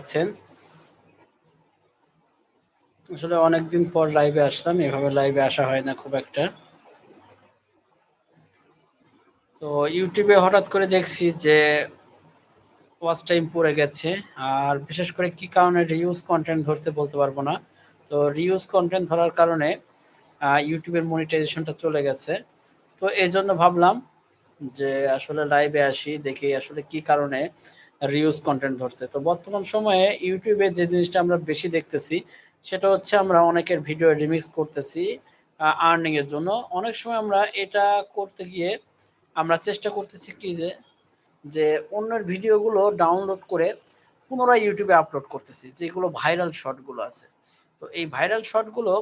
আছেন আসলে অনেকদিন পর লাইভে আসলাম, এভাবে লাইভে আসা হয় না খুব একটা। তো ইউটিউবে হঠাৎ করে দেখছি যে ওয়াচ টাইম পড়ে গেছে, আর বিশেষ করে কি কারণে রিউজ কন্টেন্ট ধরছে বলতে পারব না। তো রিউজ কন্টেন্ট ধরার কারণে ইউটিউবের মনিটাইজেশনটা চলে গেছে। তো এই জন্য ভাবলাম যে আসলে লাইভে আসি, দেখি আসলে কি কারণে রিউজ কন্টেন্ট ধরছে। তো বর্তমান সময়ে ইউটিউবে যে জিনিসটা আমরা বেশি দেখতেছি, সেটা হচ্ছে আমরা অনেকের ভিডিও রিমিক্স করতেছি আর্নিং এর জন্য। অনেক সময় আমরা এটা করতে গিয়ে আমরা চেষ্টা করতেছি কি যে যে অন্যের ভিডিওগুলো ডাউনলোড করে পুনরায় ইউটিউবে আপলোড করতেছি, যেগুলো ভাইরাল শর্টগুলো আছে। তো এই ভাইরাল শর্টগুলো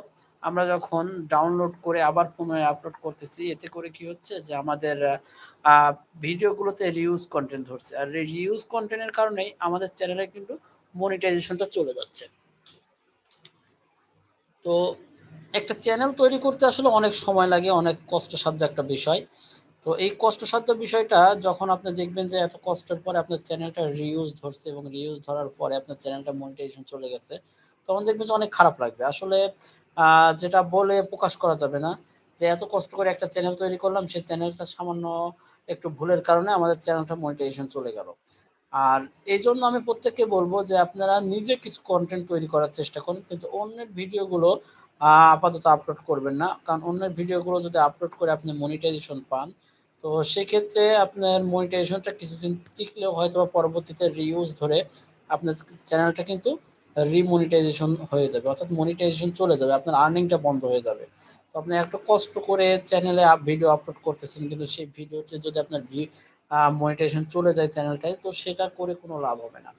আমরা যখন ডাউনলোড করে আবার পুনরায় আপলোড করতেছি, এতে করে কি হচ্ছে যে আমাদের ভিডিওগুলোতে রিউজ কন্টেন্ট ধরছে। আর রিউজ কন্টেন্টের কারণেই আমাদের চ্যানেলে কিন্তু মনিটাইজেশনটা চলে যাচ্ছে। তো একটা চ্যানেল তৈরি করতে আসলে অনেক সময় লাগে, অনেক কষ্টসাধ্য একটা বিষয়। তো এই কষ্টসাধ্য বিষয়টা যখন আপনি দেখবেন যে এত কষ্টের পরে আপনার চ্যানেলটা রিউজ ধরছে এবং রিউজ ধরার পরে আপনার চ্যানেলটা মনিটাইজেশন চলে গেছে তখন দেখবে যে অনেক খারাপ লাগবে। আসলে যেটা বলে প্রকাশ করা যাবে না যে এত কষ্ট করে একটা চ্যানেল তৈরি করলাম, সেই চ্যানেলটা সামান্য একটু ভুলের কারণে আমাদের চ্যানেলটা মনিটাইজেশন চলে গেল। আর এই জন্য আমি প্রত্যেককে বলব যে আপনারা নিজে কিছু কন্টেন্ট তৈরি করার চেষ্টা করুন, কিন্তু অন্যের ভিডিওগুলো আপাতত আপলোড করবেন না। কারণ অন্যের ভিডিওগুলো যদি আপলোড করে আপনি মনিটাইজেশন পান, তো সেক্ষেত্রে আপনার মনিটাইজেশনটা কিছুদিন টিকলেও হয়তো পরবর্তীতে রিউজ ধরে আপনার চ্যানেলটা কিন্তু রিমনিটাইজেশন হয়ে যাবে, অর্থাৎ মনিটাইজেশন চলে যাবে, আপনার আর্নিংটা বন্ধ হয়ে যাবে। তো আপনি একটা কষ্ট করে চ্যানেলে ভিডিও আপলোড করতেছেন, কিন্তু সেই ভিডিওতে যদি আপনার মনিটাইজেশন চলে যায় চ্যানেলটায় তো সেটা করে কোনো লাভ হবে না।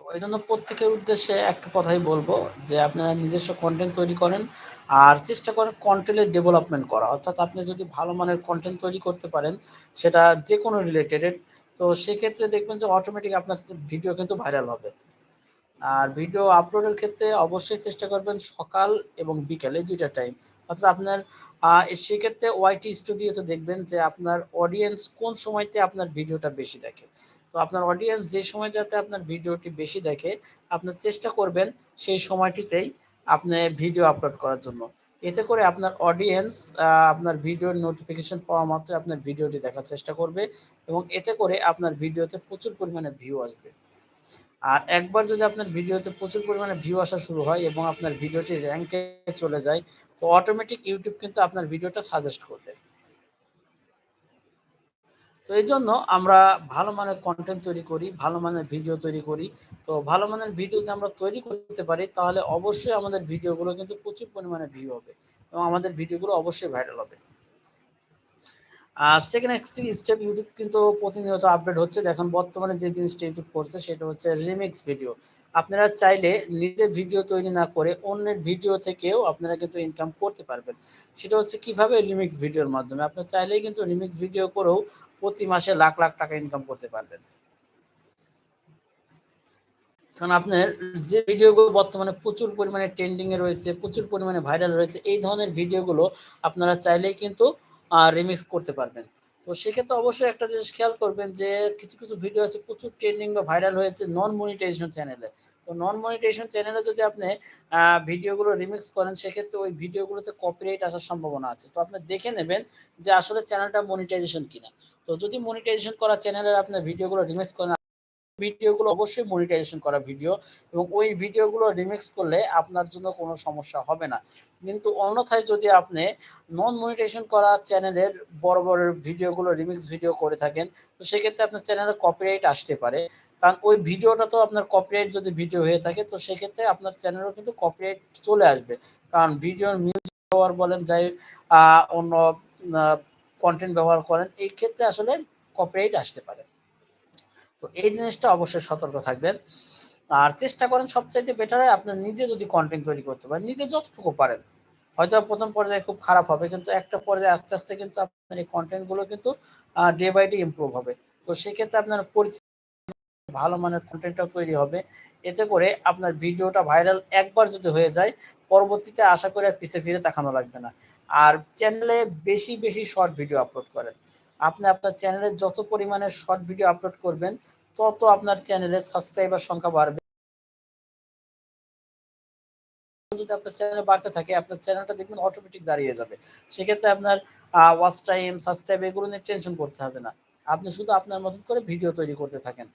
এই জন্য প্রত্যেকের উদ্দেশ্যে একটা কথাই বলব, যে আপনারা নিজস্ব কন্টেন্ট তৈরি করেন, আর চেষ্টা করেন কন্টেন্টের ডেভেলপমেন্ট করা। অর্থাৎ আপনি যদি ভালো মানের কন্টেন্ট তৈরি করতে পারেন, সেটা যে কোনো রিলেটেড তো সেক্ষেত্রে দেখবেন যে অটোমেটিক আপনার ভিডিও কিন্তু ভাইরাল হবে। আর ভিডিও আপলোডের ক্ষেত্রে অবশ্যই চেষ্টা করবেন সকাল এবং বিকালে দুইটা টাইম অর্থাৎ আপনার সেক্ষেত্রে ওয়াইটি স্টুডিওতে দেখবেন যে আপনার অডিয়েন্স কোন সময়তে আপনার ভিডিওটা বেশি দেখে। তো আপনার অডিয়েন্স যে সময়টাতে আপনার ভিডিওটি বেশি দেখে, আপনার চেষ্টা করবেন সেই সময়টিতেই আপনি ভিডিও আপলোড করার জন্য। এতে করে আপনার অডিয়েন্স আপনার ভিডিওর নোটিফিকেশন পাওয়া মাত্র আপনার ভিডিওটি দেখার চেষ্টা করবে এবং এতে করে আপনার ভিডিওতে প্রচুর পরিমাণে ভিউ আসবে। আর একবার যদি আপনার ভিডিওতে প্রচুর পরিমাণে ভিউ আসা শুরু হয় এবং আপনার ভিডিওটি র্যাঙ্কে চলে যায়, তো অটোমেটিক ইউটিউব কিন্তু আপনার ভিডিওটা সাজেস্ট করবে। তো এই জন্য আমরা ভালো মানের কন্টেন্ট তৈরি করি, ভালো মানের ভিডিও তৈরি করি। তো ভালো মানের ভিডিও যদি আমরা তৈরি করতে পারি, তাহলে অবশ্যই আমাদের ভিডিওগুলো কিন্তু প্রচুর পরিমাণে ভিউ হবে এবং আমাদের ভিডিওগুলো অবশ্যই ভাইরাল হবে। সেকেন্ড স্টেপ ইউটিউব কিন্তু প্রতিনিয়ত আপডেট হচ্ছে। দেখুন, বর্তমানে যে জিনিসটা ইউটিউব করছে, সেটা হচ্ছে রিমিক্স ভিডিও আপনারা চাইলে নিজে ভিডিও তৈরি না করে অন্যের ভিডিও থেকেও আপনারা কিন্তু ইনকাম করতে পারবেন। সেটা হচ্ছে কীভাবে রিমিক্স ভিডিওর মাধ্যমে? আপনার চাইলেই কিন্তু রিমিক্স ভিডিও করেও প্রতি মাসে লাখ লাখ টাকা ইনকাম করতে পারবেন। কারণ আপনার যে ভিডিওগুলো বর্তমানে প্রচুর পরিমাণে ট্রেন্ডিং এ রয়েছে, প্রচুর পরিমাণে ভাইরাল রয়েছে, এই ধরনের ভিডিওগুলো আপনারা চাইলেই কিন্তু রিমিক্স করতে পারবেন। তো সেক্ষেত্রে অবশ্যই একটা জিনিস খেয়াল করবেন যে, কিছু কিছু ভিডিও আছে, প্রচুর ট্রেন্ডিং বা ভাইরাল হয়েছে নন মনিটাইজেশন চ্যানেলে তো নন মনিটাইজেশন চ্যানেলে যদি আপনি ভিডিওগুলো রিমিক্স করেন, সেক্ষেত্রে ওই ভিডিওগুলোতে কপিরাইট আসার সম্ভাবনা আছে। তো আপনি দেখে নেবেন যে আসলে চ্যানেলটা মনিটাইজেশন কিনা। তো যদি মনিটাইজেশন করা চ্যানেলের আপনার ভিডিওগুলো রিমিক্স করেন ভিডিওগুলো অবশ্যই মনিটাইজেশন করা ভিডিও এবং ওই ভিডিওগুলো রিমিক্স করলে আপনার জন্য কোনো সমস্যা হবে না। কিন্তু অন্যথায় যদি আপনি নন মনিটাইজেশন করা চ্যানেলের বড় বড় ভিডিওগুলো রিমিক্স ভিডিও করে থাকেন, তো সেক্ষেত্রে আপনার চ্যানেলে কপিরাইট আসতে পারে। কারণ ওই ভিডিওটা তো আপনার কপিরাইট যদি ভিডিও হয়ে থাকে, তো সেক্ষেত্রে আপনার চ্যানেলও কিন্তু কপিরাইট চলে আসবে। কারণ ভিডিওর মিউজিক ব্যবহার বলেন, যাই অন্য কন্টেন্ট ব্যবহার করেন, এই ক্ষেত্রে আসলে কপিরাইট আসতে পারে। তো এই জিনিসটা অবশ্যই সতর্ক থাকবেন। আর চেষ্টা করেন সবচাইতে বেটার হয় আপনার নিজে যদি কন্টেন্ট তৈরি করতে পারেন, নিজে যতটুকু পারেন। হয়তো প্রথম পর্যায়ে খুব খারাপ হবে, কিন্তু একটা পর্যায়ে আস্তে আস্তে কিন্তু আপনার এই কন্টেন্টগুলো কিন্তু ডে বাই ডে ইম্প্রুভ হবে। তো সেক্ষেত্রে আপনার পরিচিত ভালো মানের কন্টেন্টটাও তৈরি হবে। এতে করে আপনার ভিডিওটা ভাইরাল একবার যদি হয়ে যায়, পরবর্তীতে আশা করে পিছিয়ে ফিরে তাকানো লাগবে না। আর চ্যানেলে বেশি বেশি শর্ট ভিডিও আপলোড করেন। আপনি আপনার চ্যানেলে যত পরিমাণে শর্ট ভিডিও আপলোড করবেন, তত আপনার চ্যানেলের সাবস্ক্রাইবার সংখ্যা বাড়বে। যদি আপনার চ্যানেল বাড়তে থাকে, আপনার চ্যানেলটা দেখবেন অটোমেটিক দাঁড়িয়ে যাবে। সেক্ষেত্রে আপনার ওয়াচ টাইম সাবস্ক্রাইব এগুলো নিয়ে টেনশন করতে হবে না। আপনি শুধু আপনার মতন করে ভিডিও তৈরি করতে থাকেন।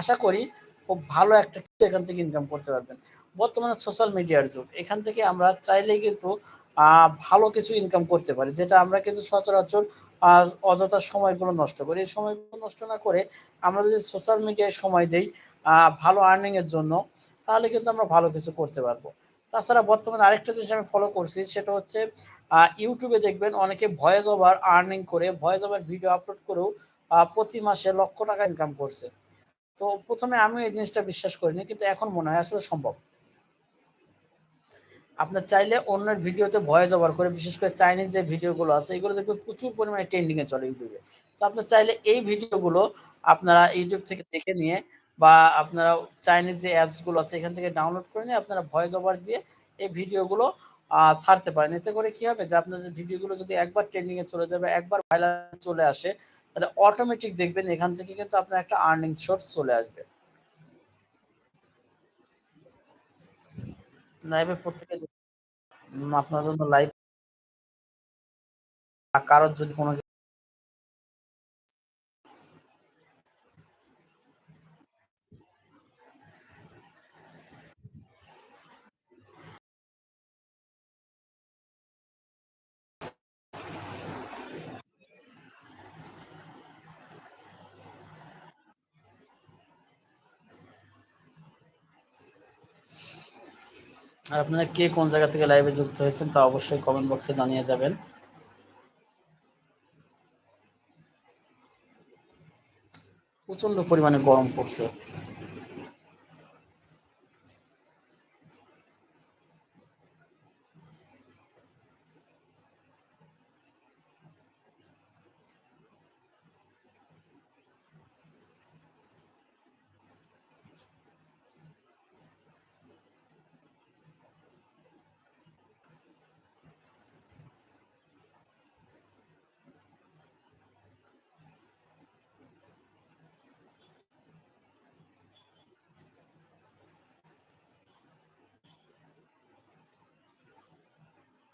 আশা করি খুব ভালো একটা এখান থেকে ইনকাম করতে পারবেন। বর্তমানে সোশ্যাল মিডিয়ার যুগ। এখান থেকে আমরা চাইলেই কিন্তু ভালো কিছু ইনকাম করতে পারি, যেটা আমরা কিন্তু সচরাচর অযথা সময়গুলো নষ্ট করি। এই সময়গুলো নষ্ট না করে আমরা যদি সোশ্যাল মিডিয়ায় সময় দেই ভালো আর্নিং এর জন্য, তাহলে কিন্তু আমরা ভালো কিছু করতে পারব। তাছাড়া বর্তমানে আরেকটা জিনিস আমি ফলো করছি, সেটা হচ্ছে ইউটিউবে দেখবেন অনেকে ভয়েস ওভার আর্নিং করে ভয়েস ওভার ভিডিও আপলোড করেও প্রতি মাসে লক্ষ টাকা ইনকাম করছে। তো প্রথমে আমি এই জিনিসটা বিশ্বাস করিনি, কিন্তু এখন মনে হয় আসলে সম্ভব। আপনার চাইলে অন্যের ভিডিওতে ভয়েস ওভার করে, বিশেষ করে চাইনিজ যে ভিডিওগুলো আছে, এগুলো দেখবেন প্রচুর পরিমাণে ট্রেন্ডিংয়ে চলে ইউটিউবে। তো আপনার চাইলে এই ভিডিওগুলো আপনারা ইউটিউব থেকে দেখে নিয়ে বা আপনারা চাইনিজ যে অ্যাপসগুলো আছে, এখান থেকে ডাউনলোড করে নিয়ে আপনারা ভয়েস ওভার দিয়ে এই ভিডিওগুলো ছাড়তে পারেন। এতে করে কি হবে যে আপনাদের ভিডিওগুলো যদি একবার ট্রেন্ডিংয়ে চলে যাবে একবার ভাইরাল চলে আসে, তাহলে অটোমেটিক দেখবেন এখান থেকে কিন্তু আপনার একটা আর্নিং সোর্স চলে আসবে। লাইভে প্রত্যেকে আপনার জন্য লাইভ কারোর যদি কোনো আর আপনারা কে কোন জায়গা থেকে লাইভে যুক্ত হয়েছেন তা অবশ্যই কমেন্ট বক্সে জানিয়ে যাবেন। প্রচণ্ড পরিমাণে গরম পড়ছে।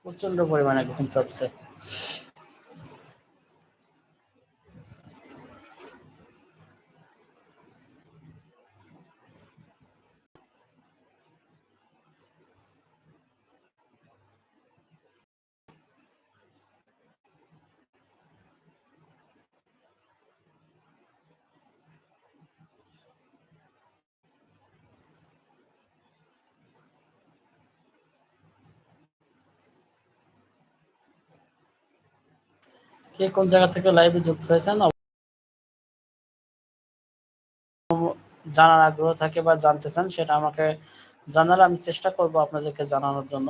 প্রচণ্ড পরিমাণে ঘুম চাপছে কে কোন জায়গা থেকে লাইভে যুক্ত হয়েছেন জানার আগ্রহ থাকে বা জানতে চান, সেটা আমাকে জানালে আমি চেষ্টা করব আপনাদেরকে জানানোর জন্য।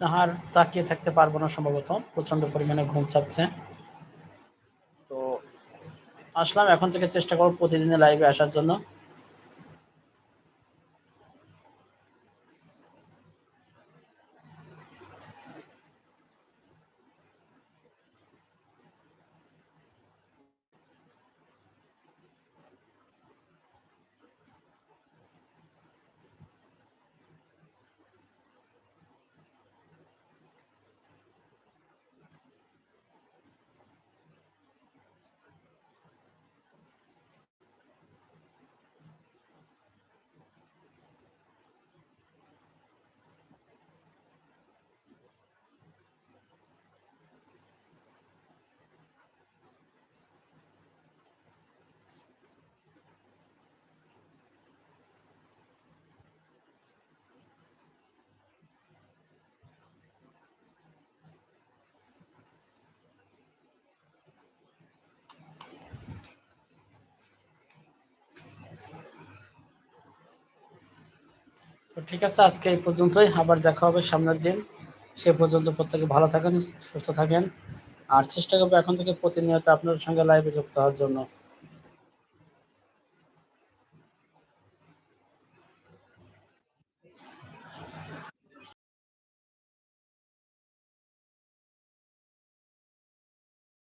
আর তাকিয়ে থাকতে পারব না সম্ভবত। প্রচণ্ড পরিমাণে ঘুম চাচ্ছে। তো আসলাম, এখন থেকে চেষ্টা করব প্রতিদিনের লাইভে আসার জন্য। তো ঠিক আছে, আজকে এই পর্যন্তই। আবার দেখা হবে সামনের দিন। সে পর্যন্ত প্রত্যেকে ভালো থাকেন, সুস্থ থাকেন। আর চেষ্টা করব এখন থেকে প্রতিনিয়ত আপনাদের সঙ্গে লাইভে যুক্ত হওয়ার জন্য।